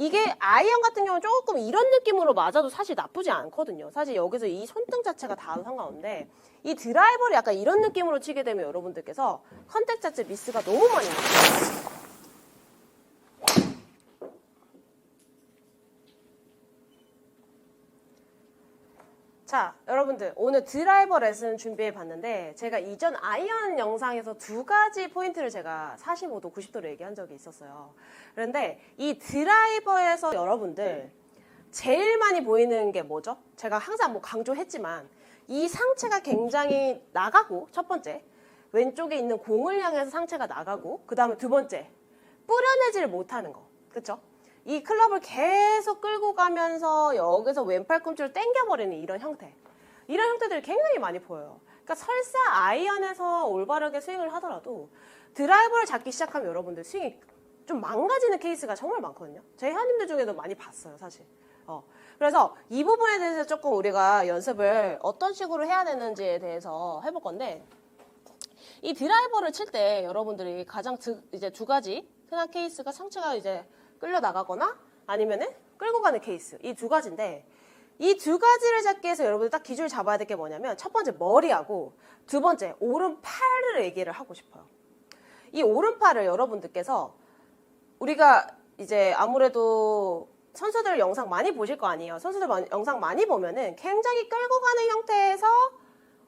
이게 아이언 같은 경우는 조금 이런 느낌으로 맞아도 사실 나쁘지 않거든요. 사실 여기서 이 손등 자체가 닿아도 상관없는데 이 드라이버를 약간 이런 느낌으로 치게 되면 여러분들께서 컨택 자체 미스가 너무 많이 나요. 자, 여러분들 오늘 드라이버 레슨 준비해 봤는데 제가 이전 아이언 영상에서 두 가지 포인트를 제가 45도, 90도로 얘기한 적이 있었어요. 그런데 이 드라이버에서 여러분들 제일 많이 보이는 게 뭐죠? 제가 항상 뭐 강조했지만 이 상체가 굉장히 나가고 첫 번째 왼쪽에 있는 공을 향해서 상체가 나가고 그 다음에 두 번째 뿌려내지를 못하는 거 그쵸? 이 클럽을 계속 끌고 가면서 여기서 왼팔 꿈치를 당겨버리는 이런 형태. 이런 형태들이 굉장히 많이 보여요. 그러니까 설사 아이언에서 올바르게 스윙을 하더라도 드라이버를 잡기 시작하면 여러분들 스윙이 좀 망가지는 케이스가 정말 많거든요. 제 회원님들 중에도 많이 봤어요 사실. 어. 그래서 이 부분에 대해서 조금 우리가 연습을 어떤 식으로 해야 되는지에 대해서 해볼 건데 이 드라이버를 칠 때 여러분들이 가장 드- 이제 두 가지 흔한 케이스가 상체가 이제 끌려 나가거나 아니면은 끌고 가는 케이스 이 두 가지인데 이 두 가지를 잡기 위해서 여러분들 딱 기준을 잡아야 될 게 뭐냐면 첫 번째 머리하고 두 번째 오른팔을 얘기를 하고 싶어요. 이 오른팔을 여러분들께서 우리가 이제 아무래도 선수들 영상 많이 보실 거 아니에요. 선수들 많이- 영상 많이 보면은 굉장히 끌고 가는 형태에서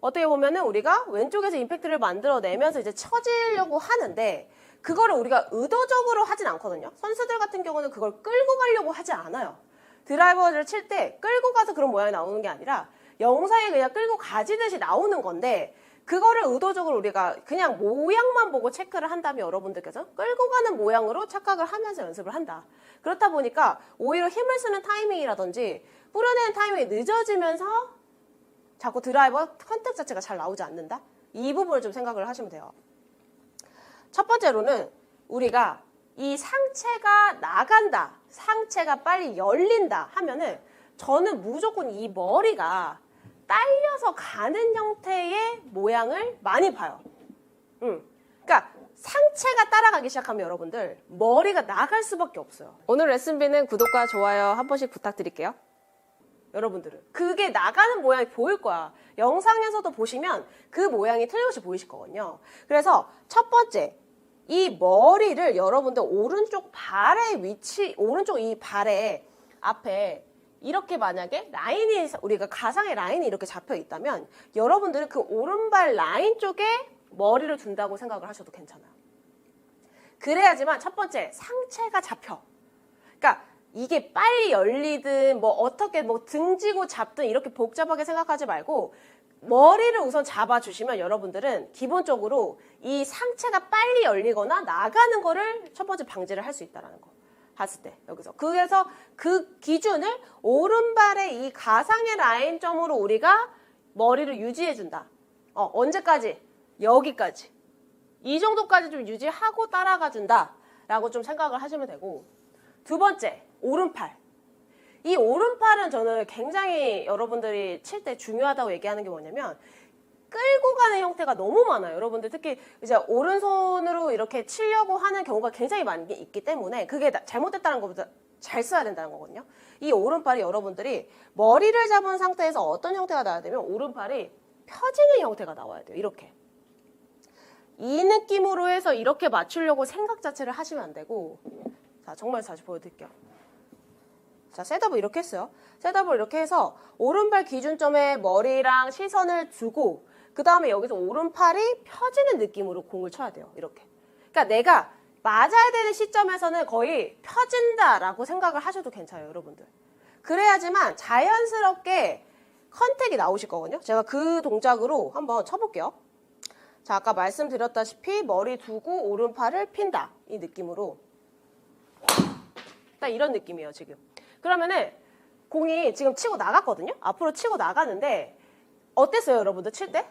어떻게 보면은 우리가 왼쪽에서 임팩트를 만들어내면서 이제 쳐지려고 하는데 그거를 우리가 의도적으로 하진 않거든요. 선수들 같은 경우는 그걸 끌고 가려고 하지 않아요. 드라이버를 칠 때 끌고 가서 그런 모양이 나오는 게 아니라 영상에 그냥 끌고 가지듯이 나오는 건데 그거를 의도적으로 우리가 그냥 모양만 보고 체크를 한다면 여러분들께서 끌고 가는 모양으로 착각을 하면서 연습을 한다. 그렇다 보니까 오히려 힘을 쓰는 타이밍이라든지 뿌려내는 타이밍이 늦어지면서 자꾸 드라이버 컨택 자체가 잘 나오지 않는다? 이 부분을 좀 생각을 하시면 돼요. 첫 번째로는 우리가 이 상체가 나간다, 상체가 빨리 열린다 하면은 저는 무조건 이 머리가 딸려서 가는 형태의 모양을 많이 봐요. 음. 그러니까 상체가 따라가기 시작하면 여러분들 머리가 나갈 수밖에 없어요. 오늘 레슨비는 구독과 좋아요 한 번씩 부탁드릴게요. 여러분들은 그게 나가는 모양이 보일 거야. 영상에서도 보시면 그 모양이 틀림없이 보이실 거거든요. 그래서 첫 번째 이 머리를 여러분들 오른쪽 발의 위치, 오른쪽 이 발의 앞에 이렇게 만약에 라인이 우리가 가상의 라인이 이렇게 잡혀 있다면 여러분들은 그 오른발 라인 쪽에 머리를 둔다고 생각을 하셔도 괜찮아요. 그래야지만 첫 번째 상체가 잡혀. 그러니까 이게 빨리 열리든 뭐 어떻게 뭐 등지고 잡든 이렇게 복잡하게 생각하지 말고 머리를 우선 잡아주시면 여러분들은 기본적으로 이 상체가 빨리 열리거나 나가는 거를 첫 번째 방지를 할 수 있다라는 거. 봤을 때 여기서 그래서 그 기준을 오른발의 이 가상의 라인점으로 우리가 머리를 유지해 준다. 어, 언제까지? 여기까지. 이 정도까지 좀 유지하고 따라가 준다라고 좀 생각을 하시면 되고 두 번째 오른팔 이 오른팔은 저는 굉장히 여러분들이 칠 때 중요하다고 얘기하는 게 뭐냐면 끌고 가는 형태가 너무 많아요. 여러분들 특히 이제 오른손으로 이렇게 치려고 하는 경우가 굉장히 많이 있기 때문에 그게 나- 잘못됐다는 것보다 잘 써야 된다는 거거든요. 이 오른팔이 여러분들이 머리를 잡은 상태에서 어떤 형태가 나와야 되면 오른팔이 펴지는 형태가 나와야 돼요. 이렇게. 이 느낌으로 해서 이렇게 맞추려고 생각 자체를 하시면 안 되고 자 정말 다시 보여드릴게요. 자 셋업을 이렇게 했어요. 셋업을 이렇게 해서 오른발 기준점에 머리랑 시선을 두고 그 다음에 여기서 오른팔이 펴지는 느낌으로 공을 쳐야 돼요. 이렇게. 그러니까 내가 맞아야 되는 시점에서는 거의 펴진다라고 생각을 하셔도 괜찮아요, 여러분들. 그래야지만 자연스럽게 컨택이 나오실 거거든요. 제가 그 동작으로 한번 쳐볼게요. 자, 아까 말씀드렸다시피 머리 두고 오른팔을 핀다. 이 느낌으로. 딱 이런 느낌이에요, 지금. 그러면은 공이 지금 치고 나갔거든요? 앞으로 치고 나가는데 어땠어요, 여러분들 칠 때?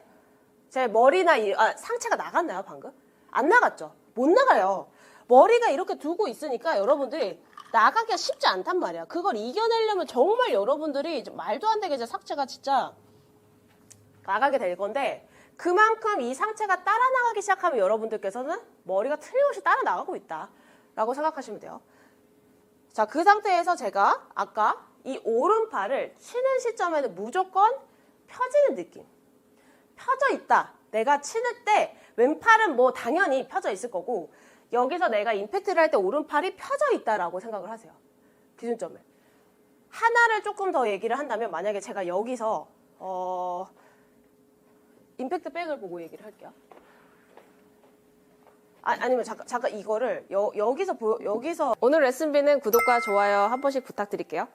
제 머리나 이, 아, 상체가 나갔나요, 방금? 안 나갔죠? 못 나가요. 머리가 이렇게 두고 있으니까 여러분들이 나가기가 쉽지 않단 말이야. 그걸 이겨내려면 정말 여러분들이 말도 안 되게 상체가 진짜 나가게 될 건데 그만큼 이 상체가 따라 나가기 시작하면 여러분들께서는 머리가 틀림없이 따라 나가고 있다 라고 생각하시면 돼요. 자, 그 상태에서 제가 아까 이 오른팔을 치는 시점에는 무조건 펴지는 느낌. 펴져 있다. 내가 치는 때 왼팔은 뭐 당연히 펴져 있을 거고 여기서 내가 임팩트를 할 때 오른팔이 펴져 있다라고 생각을 하세요. 기준점을. 하나를 조금 더 얘기를 한다면 만약에 제가 여기서 어 임팩트 백을 보고 얘기를 할게요. 아, 아니면 잠깐 잠깐 이거를 여, 여기서 보 여기서 오늘 레슨비는 구독과 좋아요 한 번씩 부탁드릴게요.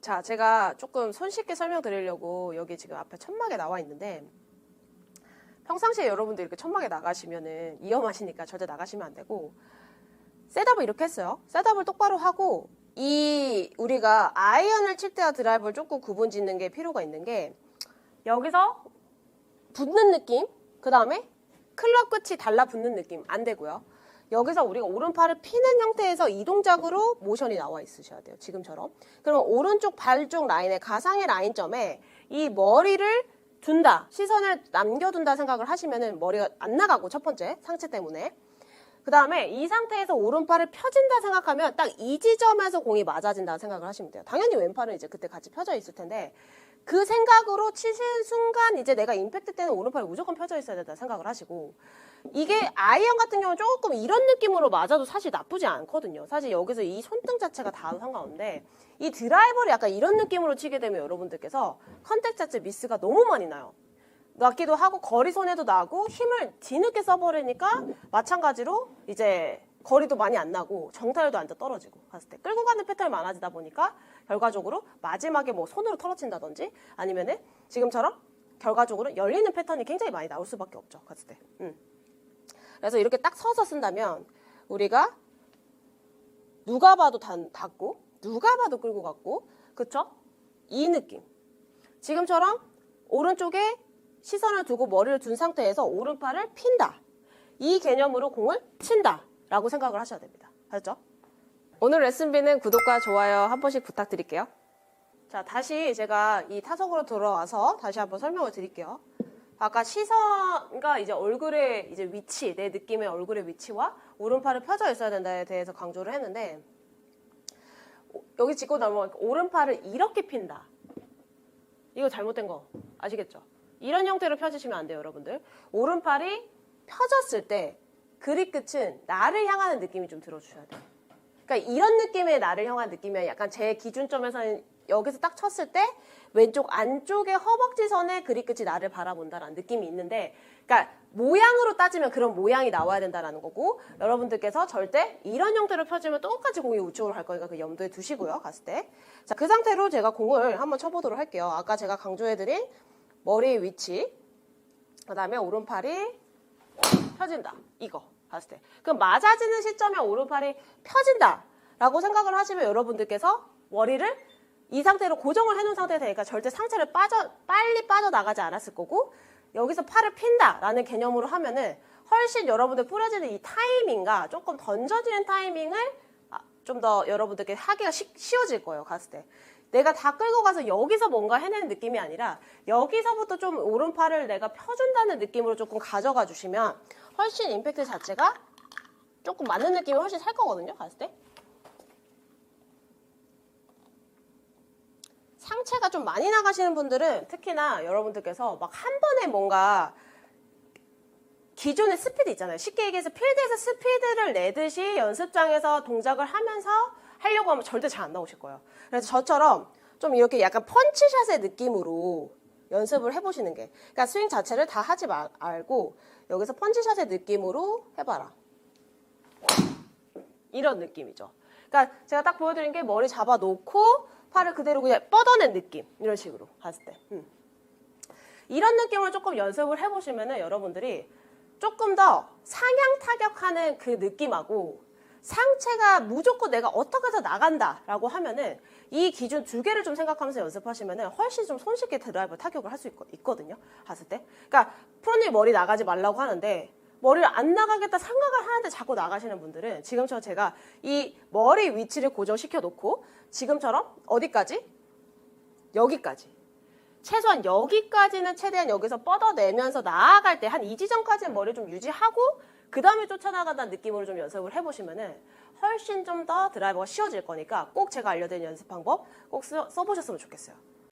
자, 제가 조금 손쉽게 설명드리려고 여기 지금 앞에 천막에 나와 있는데 평상시에 여러분들 이렇게 천막에 나가시면은 위험하시니까 절대 나가시면 안 되고 셋업을 이렇게 했어요. 셋업을 똑바로 하고 이 우리가 아이언을 칠 때와 드라이버를 조금 구분 짓는 게 필요가 있는 게 여기서 붙는 느낌, 그 다음에 클럽 끝이 달라붙는 느낌 안 되고요. 여기서 우리가 오른팔을 피는 형태에서 이 동작으로 모션이 나와 있으셔야 돼요. 지금처럼. 그러면 오른쪽 발 쪽 라인에 가상의 라인점에 이 머리를 둔다. 시선을 남겨둔다 생각을 하시면은 머리가 안 나가고 첫 번째 상체 때문에. 그 다음에 이 상태에서 오른팔을 펴진다 생각하면 딱 이 지점에서 공이 맞아진다 생각을 하시면 돼요. 당연히 왼팔은 이제 그때 같이 펴져 있을 텐데 그 생각으로 치신 순간 이제 내가 임팩트 때는 오른팔이 무조건 펴져 있어야 된다 생각을 하시고 이게 아이언 같은 경우는 조금 이런 느낌으로 맞아도 사실 나쁘지 않거든요. 사실 여기서 이 손등 자체가 다 상관없는데 이 드라이버를 약간 이런 느낌으로 치게 되면 여러분들께서 컨택 자체 미스가 너무 많이 나요. 낮기도 하고 거리 손해도 나고 힘을 뒤늦게 써버리니까 마찬가지로 이제 거리도 많이 안 나고 정타율도 완전 떨어지고 갔을 때 끌고 가는 패턴이 많아지다 보니까 결과적으로 마지막에 뭐 손으로 털어친다든지 아니면은 지금처럼 결과적으로 열리는 패턴이 굉장히 많이 나올 수밖에 없죠 갔을 때. 음. 그래서 이렇게 딱 서서 쓴다면 우리가 누가 봐도 단, 닿고 누가 봐도 끌고 갔고 그쵸? 이 느낌. 지금처럼 오른쪽에 시선을 두고 머리를 둔 상태에서 오른팔을 핀다. 이 개념으로 공을 친다. 라고 생각을 하셔야 됩니다. 알죠? 오늘 레슨비는 구독과 좋아요 한 번씩 부탁드릴게요. 자, 다시 제가 이 타석으로 돌아와서 다시 한번 설명을 드릴게요. 아까 시선과 이제 얼굴의 이제 위치, 내 느낌의 얼굴의 위치와 오른팔을 펴져 있어야 된다에 대해서 강조를 했는데 오- 여기 짚고 넘어가니까 오른팔을 이렇게 핀다. 이거 잘못된 거 아시겠죠? 이런 형태로 펴주시면 안 돼요, 여러분들. 오른팔이 펴졌을 때 그립 끝은 나를 향하는 느낌이 좀 들어주셔야 돼요. 그러니까 이런 느낌의 나를 향한 느낌이 약간 제 기준점에서는 여기서 딱 쳤을 때 왼쪽 안쪽에 허벅지 선에 그립 끝이 나를 바라본다라는 느낌이 있는데 그러니까 모양으로 따지면 그런 모양이 나와야 된다라는 거고 여러분들께서 절대 이런 형태로 펴지면 똑같이 공이 우측으로 갈 거니까 그 염두에 두시고요 갔을 때 자 그 상태로 제가 공을 한번 쳐보도록 할게요 아까 제가 강조해드린 머리의 위치 그 다음에 오른팔이 펴진다. 이거 봤을 때. 그럼 맞아지는 시점에 오른팔이 펴진다 라고 생각을 하시면 여러분들께서 머리를 이 상태로 고정을 해놓은 상태가 되니까 절대 상체를 빠져 빨리 빠져나가지 않았을 거고 여기서 팔을 핀다 라는 개념으로 하면은 훨씬 여러분들 뿌려지는 이 타이밍과 조금 던져지는 타이밍을 아, 좀더 여러분들께 하기가 쉬, 쉬워질 거예요 갔을 때 내가 다 끌고 가서 여기서 뭔가 해내는 느낌이 아니라 여기서부터 좀 오른팔을 내가 펴준다는 느낌으로 조금 가져가 주시면 훨씬 임팩트 자체가 조금 맞는 느낌이 훨씬 살 거거든요 갔을 때 상체가 좀 많이 나가시는 분들은 특히나 여러분들께서 막 한 번에 뭔가 기존의 스피드 있잖아요. 쉽게 얘기해서 필드에서 스피드를 내듯이 연습장에서 동작을 하면서 하려고 하면 절대 잘 안 나오실 거예요. 그래서 저처럼 좀 이렇게 약간 펀치샷의 느낌으로 연습을 해보시는 게, 그러니까 스윙 자체를 다 하지 마- 말고 여기서 펀치샷의 느낌으로 해봐라. 이런 느낌이죠. 그러니까 제가 딱 보여드린 게 머리 잡아놓고 팔을 그대로 그냥 뻗어낸 느낌 이런 식으로 갔을 때. 음. 이런 느낌으로 조금 연습을 해보시면은 여러분들이 조금 더 상향 타격하는 그 느낌하고 상체가 무조건 내가 어떻게 해서 나간다라고 하면은 이 기준 두 개를 좀 생각하면서 연습하시면은 훨씬 좀 손쉽게 드라이브 타격을 할 수 있거든요. 했을 때. 그러니까 프로님 머리 나가지 말라고 하는데 머리를 안 나가겠다 생각을 하는데 자꾸 나가시는 분들은 지금처럼 제가 이 머리 위치를 고정시켜 놓고 지금처럼 어디까지? 여기까지. 최소한 여기까지는 최대한 여기서 뻗어내면서 나아갈 때 한 이 지점까지는 머리를 좀 유지하고 그 다음에 쫓아나간다는 느낌으로 좀 연습을 해보시면은 훨씬 좀 더 드라이버가 쉬워질 거니까 꼭 제가 알려드린 연습 방법 꼭 써, 써보셨으면 좋겠어요.